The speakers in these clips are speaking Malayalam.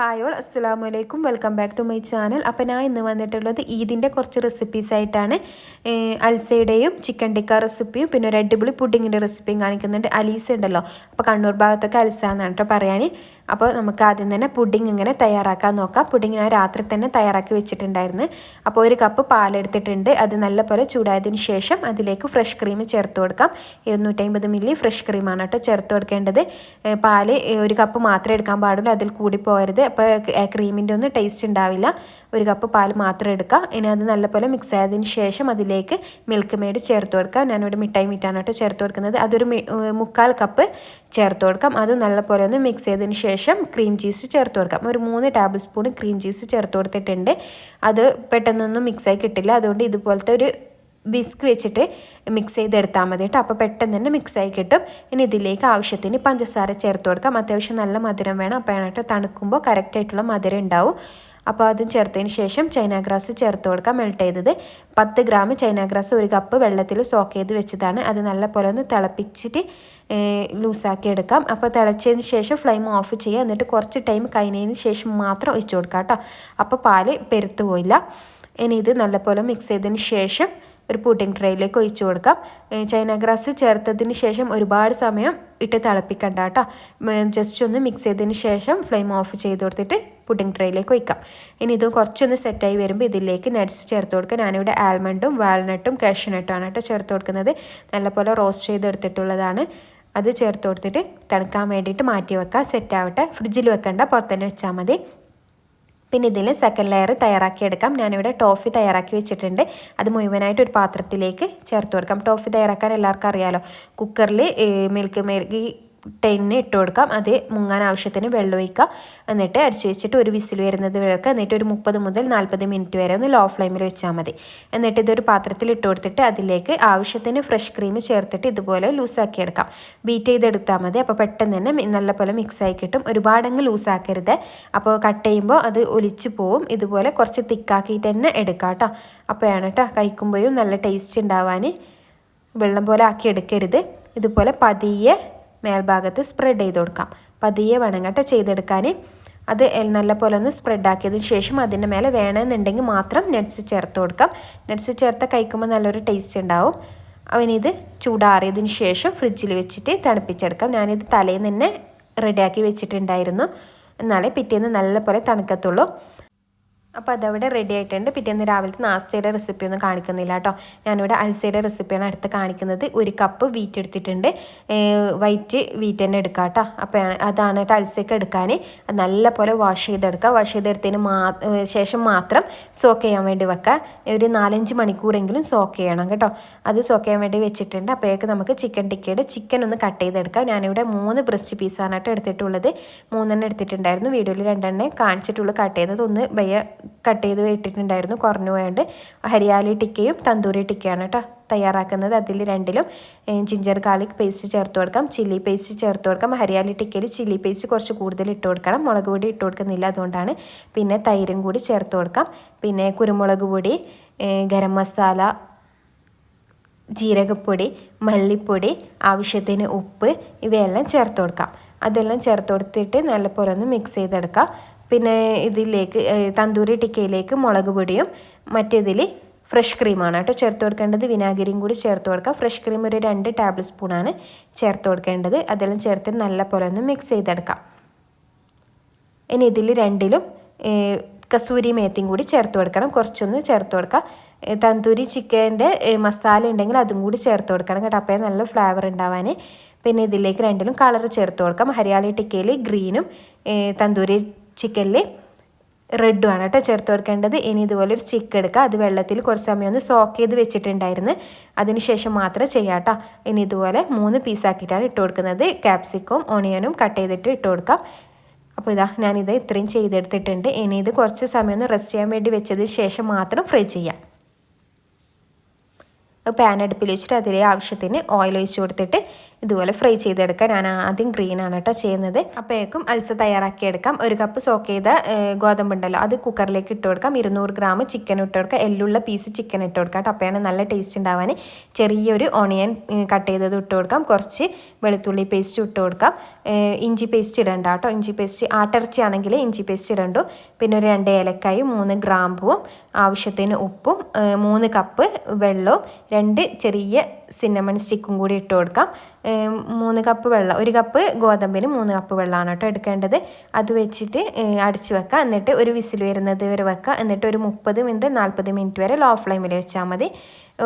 ഹായ് ഓൾ അസ്സാം വലൈക്കും welcome back to my channel അപ്പോൾ ഞാൻ ഇന്ന് വന്നിട്ടുള്ളത് ഈദിന്റെ കുറച്ച് റെസിപ്പീസ് ആയിട്ടാണ്. അൽസയുടെയും ചിക്കൻ ടിക്ക റെസിപ്പിയും പിന്നെ ഒരു അടിപൊളി പുഡിങ്ങിന്റെ റെസിപ്പിയും കാണിക്കുന്നുണ്ട്. അലീസ ഉണ്ടല്ലോ. അപ്പോൾ കണ്ണൂർ ഭാഗത്തൊക്കെ അൽസ എന്നാണ് കേട്ടോ പറയാൻ അപ്പോൾ നമുക്ക് ആദ്യം തന്നെ പുഡിംഗ് ഇങ്ങനെ തയ്യാറാക്കാൻ നോക്കാം. പുഡിംഗ് ഞാൻ രാത്രി തന്നെ തയ്യാറാക്കി വെച്ചിട്ടുണ്ടായിരുന്നു. അപ്പോൾ ഒരു കപ്പ് പാലെടുത്തിട്ടുണ്ട് അത് നല്ലപോലെ ചൂടായതിന് ശേഷം അതിലേക്ക് ഫ്രഷ് ക്രീം ചേർത്ത് കൊടുക്കാം. ഇരുന്നൂറ്റമ്പത് മില്ലി ഫ്രഷ് ക്രീമാണ് കേട്ടോ ചേർത്ത് കൊടുക്കേണ്ടത്. പാൽ ഒരു കപ്പ് മാത്രമേ എടുക്കാൻ പാടുള്ളൂ. അതിൽ കൂടി പോകരുത്. അപ്പോൾ ക്രീമിന്റെ ഒന്നും ടേസ്റ്റ് ഉണ്ടാവില്ല. ഒരു കപ്പ് പാൽ മാത്രം എടുക്കാം. ഇനി അത് നല്ലപോലെ മിക്സ് ആയതിന് ശേഷം അതിലേക്ക് മിൽക്ക് മെയ്ഡ് ചേർത്ത് കൊടുക്കാം. ഞാനിവിടെ മിഠായി മീറ്റാണ് കേട്ടോ ചേർത്ത് കൊടുക്കുന്നത്. അതൊരു മുക്കാൽ കപ്പ് ചേർത്ത് കൊടുക്കാം. അത് നല്ലപോലെ ഒന്ന് മിക്സ് ചെയ്തതിന് ശേഷം ക്രീം ചീസ് ചേർത്ത് കൊടുക്കാം. ഒരു മൂന്ന് ടേബിൾ സ്പൂൺ ക്രീം ചീസ് ചേർത്ത് കൊടുത്തിട്ടുണ്ട്. അത് പെട്ടെന്നൊന്നും മിക്സായി കിട്ടില്ല. അതുകൊണ്ട് ഇതുപോലത്തെ ഒരു ബിസ്ക് വെച്ചിട്ട് മിക്സ് ചെയ്തെടുത്താൽ മതി കേട്ടോ. അപ്പോൾ പെട്ടെന്ന് തന്നെ മിക്സായി കിട്ടും. ഇനി ഇതിലേക്ക് ആവശ്യത്തിന് പഞ്ചസാര ചേർത്ത് കൊടുക്കാം. അത്യാവശ്യം നല്ല മധുരം വേണം. അപ്പോൾ കേട്ടോ തണുക്കുമ്പോൾ കറക്റ്റായിട്ടുള്ള മധുരം ഉണ്ടാവും. അപ്പോൾ അതും ചേർത്തതിന് ശേഷം ചൈന ഗ്രാസ് ചേർത്ത് കൊടുക്കാം. മെൽട്ട് ചെയ്തത് പത്ത് ഗ്രാം ചൈന ഗ്രാസ് ഒരു കപ്പ് വെള്ളത്തിൽ സോക്ക് ചെയ്ത് വെച്ചതാണ്. അത് നല്ല പോലെ ഒന്ന് തിളപ്പിച്ചിട്ട് ലൂസാക്കി എടുക്കാം. അപ്പോൾ തിളച്ചതിന് ശേഷം ഫ്ലെയിം ഓഫ് ചെയ്യുക. എന്നിട്ട് കുറച്ച് ടൈം കഴിഞ്ഞതിന് ശേഷം മാത്രം ഒഴിച്ചു കൊടുക്കാം കേട്ടോ. അപ്പോൾ പാൽ പെരുത്ത് പോയില്ല. ഇനി ഇത് നല്ലപോലെ മിക്സ് ചെയ്തതിന് ശേഷം ഒരു പൂട്ടിംഗ് ട്രേയിലേക്ക് ഒഴിച്ചു കൊടുക്കാം. ചൈന ഗ്രാസ് ചേർത്തതിന് ശേഷം ഒരുപാട് സമയം ഇട്ട് തിളപ്പിക്കണ്ട കേട്ടോ. ജസ്റ്റ് ഒന്ന് മിക്സ് ചെയ്തതിന് ശേഷം ഫ്ലെയിം ഓഫ് ചെയ്ത് കൊടുത്തിട്ട് പുഡിംഗ് ട്രേയിലേക്ക് വയ്ക്കാം ഇനി ഇത് കുറച്ചൊന്ന് സെറ്റായി വരുമ്പോൾ ഇതിലേക്ക് നട്ട്സ് ചേർത്ത് കൊടുക്കുക. ഞാനിവിടെ ആൽമണ്ടും വാൾനട്ടും കാഷ്യൂനട്ടും ആണ് കേട്ടോ ചേർത്ത് കൊടുക്കുന്നത്. നല്ലപോലെ റോസ്റ്റ് ചെയ്തെടുത്തിട്ടുള്ളതാണ്. അത് ചേർത്ത് കൊടുത്തിട്ട് തണുക്കാൻ വേണ്ടിയിട്ട് മാറ്റി വെക്കുക. സെറ്റാവട്ടെ ഫ്രിഡ്ജിൽ വെക്കണ്ട. പുറത്തന്നെ വെച്ചാൽ മതി. പിന്നെ ഇതിൽ സെക്കൻഡ് ലെയർ തയ്യാറാക്കിയെടുക്കാം ഞാനിവിടെ ടോഫി തയ്യാറാക്കി വെച്ചിട്ടുണ്ട്. അത് മുഴുവനായിട്ട് ഒരു പാത്രത്തിലേക്ക് ചേർത്ത് കൊടുക്കാം. ടോഫി തയ്യാറാക്കാൻ എല്ലാവർക്കും അറിയാലോ. കുക്കറിൽ മിൽക്ക് മേഗി ടെന്ന് ഇട്ട് കൊടുക്കാം. അത് മുങ്ങാൻ ആവശ്യത്തിന് വെള്ളം ഒഴിക്കുക. എന്നിട്ട് അടിച്ചു വെച്ചിട്ട് ഒരു വിസിൽ വരുന്നത് വെക്കുക എന്നിട്ട് ഒരു മുപ്പത് മുതൽ നാൽപ്പത് മിനിറ്റ് വരെ ഒന്ന് ലോ ഫ്ലെയിമിൽ വെച്ചാൽ മതി. എന്നിട്ട് ഇതൊരു പാത്രത്തിൽ ഇട്ട് കൊടുത്തിട്ട് അതിലേക്ക് ആവശ്യത്തിന് ഫ്രഷ് ക്രീം ചേർത്തിട്ട് ഇതുപോലെ ലൂസാക്കി എടുക്കാം. ബീറ്റ് ചെയ്തെടുത്താൽ മതി. അപ്പോൾ പെട്ടെന്ന് തന്നെ നല്ലപോലെ മിക്സ് ആയി കിട്ടും. ഒരുപാടങ്ങ് ലൂസാക്കരുത്. അപ്പോൾ കട്ട് ചെയ്യുമ്പോൾ അത് ഒലിച്ച് പോവും. ഇതുപോലെ കുറച്ച് തിക്കാക്കിയിട്ട് തന്നെ എടുക്കാം കേട്ടോ. അപ്പോഴാണ് കേട്ടോ കഴിക്കുമ്പോഴും നല്ല ടേസ്റ്റ് ഉണ്ടാവാൻ. വെള്ളം പോലെ ആക്കി എടുക്കരുത്. ഇതുപോലെ പതിയെ മേൽഭാഗത്ത് സ്പ്രെഡ് ചെയ്ത് കൊടുക്കാം. പതിയെ വേണം കേട്ടോ ചെയ്തെടുക്കാൻ അത് നല്ല പോലെ ഒന്ന് സ്പ്രെഡ് ആക്കിയതിന് ശേഷം അതിന്റെ മേലെ വേണമെന്നുണ്ടെങ്കിൽ മാത്രം നട്ട്സ് ചേർത്ത് കൊടുക്കാം. നട്ട്സ് ചേർത്ത് കഴിക്കുമ്പോൾ നല്ലൊരു ടേസ്റ്റ് ഉണ്ടാവും. അവനിത് ചൂടാറിയതിന് ശേഷം ഫ്രിഡ്ജിൽ വെച്ചിട്ട് തണുപ്പിച്ചെടുക്കാം. ഞാനിത് തലേന്ന് തന്നെ റെഡിയാക്കി വെച്ചിട്ടുണ്ടായിരുന്നു. എന്നാലേ പിറ്റേന്ന് നല്ല പോലെ തണുക്കത്തുള്ളൂ. അപ്പോൾ അതവിടെ റെഡി ആയിട്ടുണ്ട്. പിറ്റേന്ന് രാവിലത്തെ നാസ്തയുടെ റെസിപ്പി ഒന്നും കാണിക്കുന്നില്ല കേട്ടോ ഞാനിവിടെ അൽസയുടെ റെസിപ്പിയാണ് അടുത്ത് കാണിക്കുന്നത്. ഒരു കപ്പ് വീറ്റ് എടുത്തിട്ടുണ്ട്. വൈറ്റ് വീറ്റ് തന്നെ എടുക്കാം കേട്ടോ അപ്പോൾ അതാണ് കേട്ടോ അൽസയൊക്കെ എടുക്കാൻ അത് നല്ല പോലെ വാഷ് ചെയ്തെടുക്കുക. വാഷ് ചെയ്തെടുത്തതിന് മാ ശേഷം മാത്രം സോക്ക് ചെയ്യാൻ വേണ്ടി വെക്കുക. ഒരു നാലഞ്ച് മണിക്കൂറെങ്കിലും സോക്ക് ചെയ്യണം കേട്ടോ. അത് സോക്ക് ചെയ്യാൻ വേണ്ടി വെച്ചിട്ടുണ്ട്. അപ്പോഴേക്ക് നമുക്ക് ചിക്കൻ ടിക്കയുടെ ചിക്കൻ ഒന്ന് കട്ട് ചെയ്തെടുക്കാം. ഞാനിവിടെ മൂന്ന് ബ്രസ്റ്റ് പീസാണ് കേട്ടോ എടുത്തിട്ടുള്ളത്. മൂന്നെണ്ണം എടുത്തിട്ടുണ്ടായിരുന്നു. വീഡിയോയിൽ രണ്ടെണ്ണം കാണിച്ചിട്ടുള്ളൂ കട്ട് ചെയ്തത് ഒന്ന് ബയ്യ കട്ട് ചെയ്ത് ഇട്ടിട്ടുണ്ടായിരുന്നു കുറഞ്ഞു പോയാണ്ട് ഹരിയാലി ടിക്കയും തന്തൂരി ടിക്കയാണ് കേട്ടോ തയ്യാറാക്കുന്നത്. അതിൽ രണ്ടിലും ജിഞ്ചർ ഗാർലിക് പേസ്റ്റ് ചേർത്ത് കൊടുക്കാം. ചില്ലി പേസ്റ്റ് ചേർത്ത് കൊടുക്കാം. ഹരിയാലി ടിക്കയിൽ ചില്ലി പേസ്റ്റ് കുറച്ച് കൂടുതൽ ഇട്ട് കൊടുക്കണം. മുളക് പൊടി ഇട്ട് കൊടുക്കുന്നില്ല അതുകൊണ്ടാണ്. പിന്നെ തൈരും കൂടി ചേർത്ത് കൊടുക്കാം. പിന്നെ കുരുമുളക് പൊടി ഗരം മസാല ജീരകപ്പൊടി മല്ലിപ്പൊടി ആവശ്യത്തിന് ഉപ്പ് ഇവയെല്ലാം ചേർത്ത് കൊടുക്കാം. അതെല്ലാം ചേർത്ത് കൊടുത്തിട്ട് നല്ലപോലെ ഒന്ന് മിക്സ് ചെയ്തെടുക്കാം. പിന്നെ ഇതിലേക്ക് തന്തൂരി ടിക്കയിലേക്ക് മുളക് പൊടിയും മറ്റേതിൽ ഫ്രഷ് ക്രീമാണ് കേട്ടോ ചേർത്ത് കൊടുക്കേണ്ടത്. വിനാഗിരിയും കൂടി ചേർത്ത് കൊടുക്കാം. ഫ്രഷ് ക്രീം ഒരു രണ്ട് ടേബിൾ സ്പൂണാണ് ചേർത്ത് കൊടുക്കേണ്ടത്. അതെല്ലാം ചേർത്ത് നല്ല പോലെ ഒന്ന് മിക്സ് ചെയ്തെടുക്കാം. ഇനി ഇതിൽ രണ്ടിലും കസൂരി മേത്തിയും കൂടി ചേർത്ത് കൊടുക്കണം. കുറച്ചൊന്ന് ചേർത്ത് കൊടുക്കാം. തന്തൂരി ചിക്കന്റെ മസാല ഉണ്ടെങ്കിൽ അതും കൂടി ചേർത്ത് കൊടുക്കണം കേട്ടോ. അപ്പോൾ നല്ല ഫ്ലേവർ ഉണ്ടാവാൻ. പിന്നെ ഇതിലേക്ക് രണ്ടിലും കളർ ചേർത്ത് കൊടുക്കാം. ഹരിയാലി ടിക്കയിൽ ഗ്രീനും തന്തൂരി ചിക്കനിൽ റെഡുമാണ് കേട്ടോ ചേർത്ത് കൊടുക്കേണ്ടത്. ഇനി ഇതുപോലെ ഒരു സ്റ്റിക്ക് എടുക്കുക അത് വെള്ളത്തിൽ കുറച്ച് സമയം ഒന്ന് സോക്ക് ചെയ്ത് വെച്ചിട്ടുണ്ടായിരുന്നു. അതിന് ശേഷം മാത്രം ചെയ്യാം കേട്ടോ. ഇനി ഇതുപോലെ മൂന്ന് പീസാക്കിയിട്ടാണ് ഇട്ട് കൊടുക്കുന്നത്. ക്യാപ്സിക്കും ഓണിയനും കട്ട് ചെയ്തിട്ട് ഇട്ട് കൊടുക്കാം. അപ്പോൾ ഇതാ ഞാനിത് ഇത്രയും ചെയ്തെടുത്തിട്ടുണ്ട്. ഇനി ഇത് കുറച്ച് സമയം ഒന്ന് റെസ്റ്റ് ചെയ്യാൻ വേണ്ടി വെച്ചതിന് ശേഷം മാത്രം ഫ്രൈ ചെയ്യാം. പാൻ അടുപ്പിൽ വെച്ചിട്ട് അതിലെ ആവശ്യത്തിന് ഓയിൽ ഒഴിച്ച് കൊടുത്തിട്ട് ഇതുപോലെ ഫ്രൈ ചെയ്തെടുക്കാം ഞാൻ ആദ്യം ഗ്രീൻ ആണ് കേട്ടോ ചെയ്യുന്നത്. അപ്പോഴേക്കും അൽസ തയ്യാറാക്കി എടുക്കാം. ഒരു കപ്പ് സോക്ക് ചെയ്ത ഗോതമ്പുണ്ടല്ലോ അത് കുക്കറിലേക്ക് ഇട്ട് കൊടുക്കാം. ഇരുന്നൂറ് ഗ്രാം ചിക്കൻ ഇട്ട് കൊടുക്കാം എല്ലുള്ള പീസ് ചിക്കൻ ഇട്ട് കൊടുക്കാം കേട്ടോ അപ്പോഴാണ് നല്ല ടേസ്റ്റ് ഉണ്ടാവാൻ. ചെറിയൊരു ഓണിയൻ കട്ട് ചെയ്തത് ഇട്ട് കൊടുക്കാം. കുറച്ച് വെളുത്തുള്ളി പേസ്റ്റ് ഇട്ട് കൊടുക്കാം. ഇഞ്ചി പേസ്റ്റ് ഇടണ്ട കേട്ടോ ഇഞ്ചി പേസ്റ്റ് ആട്ടിറച്ചി ആണെങ്കിൽ ഇഞ്ചി പേസ്റ്റ് ഇടണ്ടു. പിന്നെ ഒരു രണ്ട് ഏലക്കായും മൂന്ന് ഗ്രാമ്പുവും ആവശ്യത്തിന് ഉപ്പും മൂന്ന് കപ്പ് വെള്ളവും രണ്ട് ചെറിയ സിന്നമൺ സ്റ്റിക്കും കൂടി ഇട്ട് കൊടുക്കാം. മൂന്ന് കപ്പ് വെള്ളം ഒരു കപ്പ് ഗോതമ്പിന് മൂന്ന് കപ്പ് വെള്ളമാണ് കേട്ടോ എടുക്കേണ്ടത്. അത് വെച്ചിട്ട് അടിച്ച് വെക്കുക എന്നിട്ട് ഒരു വിസിൽ വരുന്നത് വരെ വെക്കുക എന്നിട്ട് ഒരു മുപ്പത് മിനിറ്റ് നാൽപ്പത് മിനിറ്റ് വരെ ലോ ഫ്ലെയിമിൽ വെച്ചാൽ മതി.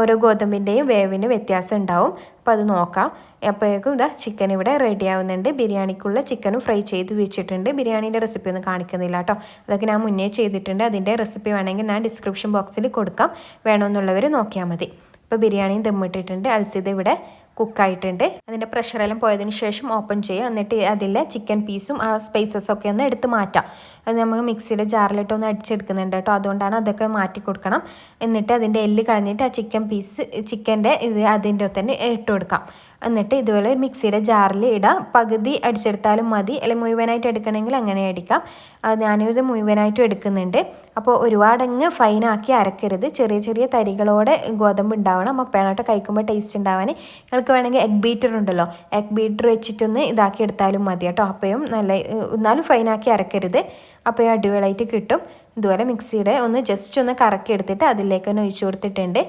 ഓരോ ഗോതമ്പിന്റെയും വേവിന് വ്യത്യാസം ഉണ്ടാവും. അപ്പോൾ അത് നോക്കാം. അപ്പോഴേക്കും ഇതാ ചിക്കൻ ഇവിടെ റെഡി ആവുന്നുണ്ട്. ബിരിയാണിക്കുള്ള ചിക്കനും ഫ്രൈ ചെയ്ത് വെച്ചിട്ടുണ്ട്. ബിരിയാണീന്റെ റെസിപ്പി ഒന്നും കാണിക്കുന്നില്ല കേട്ടോ. അതൊക്കെ ഞാൻ മുന്നേ ചെയ്തിട്ടുണ്ട്. അതിന്റെ റെസിപ്പി വേണമെങ്കിൽ ഞാൻ ഡിസ്ക്രിപ്ഷൻ ബോക്സിൽ കൊടുക്കാം. വേണമെന്നുള്ളവർ നോക്കിയാൽ മതി. ഇപ്പോൾ ബിരിയാണിയും ദമ്മിട്ടിട്ടുണ്ട്. അൽസിദ ഇവിടെ കുക്കായിട്ടുണ്ട്. അതിന്റെ പ്രഷറെല്ലാം പോയതിന് ശേഷം ഓപ്പൺ ചെയ്യുക. എന്നിട്ട് അതിലെ ചിക്കൻ പീസും ആ സ്പൈസസ് ഒക്കെ ഒന്ന് എടുത്ത് മാറ്റാം. അത് നമുക്ക് മിക്സിയുടെ ജാറിലിട്ട് ഒന്ന് അടിച്ചെടുക്കുന്നുണ്ട് കേട്ടോ. അതുകൊണ്ടാണ് അതൊക്കെ മാറ്റി കൊടുക്കണം. എന്നിട്ട് അതിന്റെ എല്ല് കളഞ്ഞിട്ട് ആ ചിക്കൻ പീസ് ചിക്കന്റെ ഇത് അതിന്റെ തന്നെ ഇട്ട് കൊടുക്കാം. എന്നിട്ട് ഇതുപോലെ മിക്സിയുടെ ജാറിൽ ഇടാം. പകുതി അടിച്ചെടുത്താലും മതി. അല്ലെങ്കിൽ മുഴുവനായിട്ട് എടുക്കണമെങ്കിൽ അങ്ങനെ അടിക്കാം. ഞാനിത് മുഴുവനായിട്ടും എടുക്കുന്നുണ്ട്. അപ്പോൾ ഒരുപാടങ്ങ് ഫൈനാക്കി അരക്കരുത്. ചെറിയ ചെറിയ തരികളോടെ ഗോതമ്പ് ഉണ്ടാവണം. അപ്പോഴായിട്ട് കഴിക്കുമ്പോൾ ടേസ്റ്റ് ഉണ്ടാവാൻ. നിങ്ങൾക്ക് വേണമെങ്കിൽ എഗ് ബീറ്റർ ഉണ്ടല്ലോ. എഗ് ബീറ്റർ വെച്ചിട്ടൊന്ന് ഇതാക്കി എടുത്താലും മതി കേട്ടോ. അപ്പോഴും നല്ല എന്നാലും ഫൈനാക്കി അരക്കരുത്. അപ്പോഴും അടിപൊളിയായിട്ട് കിട്ടും. ഇതുപോലെ മിക്സിയുടെ ഒന്ന് ജസ്റ്റ് ഒന്ന് കറക്കി എടുത്തിട്ട് അതിലേക്ക് ഒന്ന് ഒഴിച്ചു കൊടുത്തിട്ടുണ്ട്.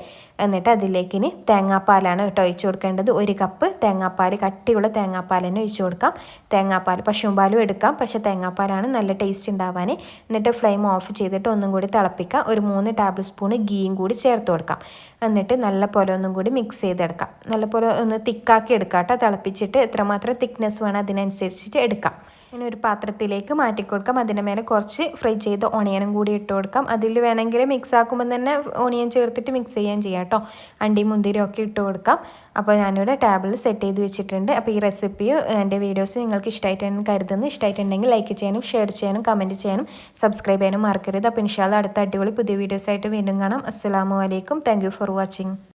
എന്നിട്ട് അതിലേക്ക് ഇനി തേങ്ങാപ്പാലാണ് കേട്ടോ ഒഴിച്ചു കൊടുക്കേണ്ടത്. ഒരു കപ്പ് തേങ്ങാപ്പാൽ കട്ടിയുള്ള തേങ്ങാപ്പാൽ തന്നെ ഒഴിച്ചു കൊടുക്കാം. തേങ്ങാപ്പാൽ പശുമ്പാലും എടുക്കാം. പക്ഷേ തേങ്ങാപ്പാലാണ് നല്ല ടേസ്റ്റ് ഉണ്ടാവാൻ എന്നിട്ട് ഫ്ലെയിം ഓഫ് ചെയ്തിട്ട് ഒന്നും കൂടി തിളപ്പിക്കാം. ഒരു മൂന്ന് ടേബിൾ സ്പൂൺ ഗീയും കൂടി ചേർത്ത് കൊടുക്കാം. എന്നിട്ട് നല്ല പോലെ ഒന്നും കൂടി മിക്സ് ചെയ്തെടുക്കാം. നല്ല പോലെ ഒന്ന് തിക്കാക്കി എടുക്കാം കേട്ടോ. തിളപ്പിച്ചിട്ട് എത്രമാത്രം തിക്നെസ് വേണം അതിനനുസരിച്ചിട്ട് എടുക്കാം. ഇനി ഒരു പാത്രത്തിലേക്ക് മാറ്റി കൊടുക്കാം അതിന്റെ മേലെ കുറച്ച് ഫ്രൈ ചെയ്ത ഓണിയനും കൂടി ഇട്ട് കൊടുക്കാം. അതിൽ വേണമെങ്കിൽ മിക്സ് ആക്കുമ്പോൾ തന്നെ ഓണിയൻ ചേർത്തിട്ട് മിക്സ് ചെയ്യാൻ ചെയ്യാം കേട്ടോ. അണ്ടി മുന്തിരി ഒക്കെ ഇട്ട് കൊടുക്കാം. അപ്പോൾ ഞാനിവിടെ ടേബിളിൽ സെറ്റ് ചെയ്ത് വെച്ചിട്ടുണ്ട്. അപ്പോൾ ഈ റെസിപ്പി എന്റെ വീഡിയോസ് നിങ്ങൾക്ക് ഇഷ്ടമായിട്ടാണ് കരുതുന്നത് ഇഷ്ടമായിട്ടുണ്ടെങ്കിൽ ലൈക്ക് ചെയ്യാനും ഷെയർ ചെയ്യാനും കമന്റ് ചെയ്യാനും സബ്സ്ക്രൈബ് ചെയ്യാനും മറക്കരുത്. അപ്പോൾ ഇൻഷാല്ല അടുത്ത അടിപൊളി പുതിയ വീഡിയോസായിട്ട് വീണ്ടും കാണാം. അസ്സാം വലൈക്കും താങ്ക് ഫോർ വാച്ചിങ്